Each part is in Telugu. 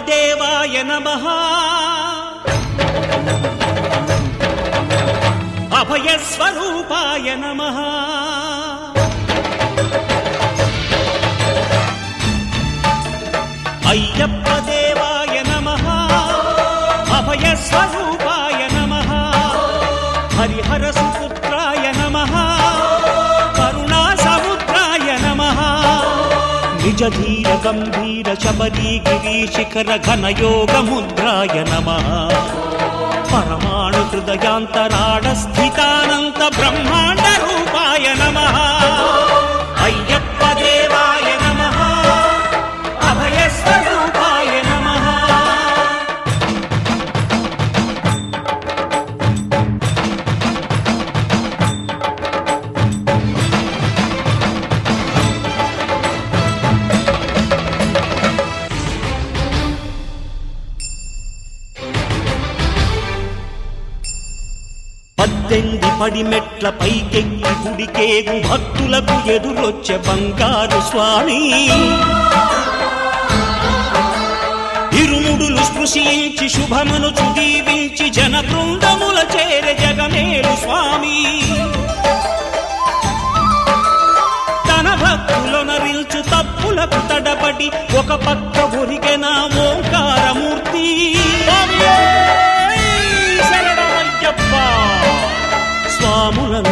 వామదేవాయ నమ. అభయస్వరూపాయ నమ. అయ్యప్ప దేవాయ నమ. అభయస్వరూపాయ నమ. హరిహర సుపుత్రాయ నమ. కరుణా సముద్రాయ నమ. నిజధీ గంభీర శబరీ గిరి శిఖర ఘన ముద్రాయ నమ. పరమాణు హృదయాంతరాడ స్థితానంత బ్రహ్మాండ పద్దెనిమిది పడి మెట్ల పైకెక్కి గుడికేగు భక్తులకు ఎదురొచ్చే బంగారు స్వామి. ఇరుముడులు స్పృశించి శుభమును దీవించి జన బృందముల చేరే జగమేలు స్వామి. తన భక్తులొనరిల్చు తప్పులకు తడబడి ఒక పక్క ఉరికెనాము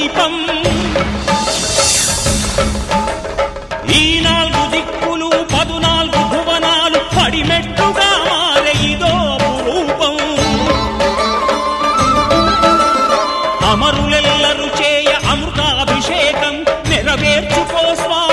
శుభదీపం ఈ నాలుగు దిక్కులు పదునాలుగు భువనాలు పడిమెట్టుగా మారే ఇదో రూపం. అమరులెల్లరు చేయ అమృతాభిషేకం నెరవేర్చుకో స్వామి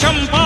తీర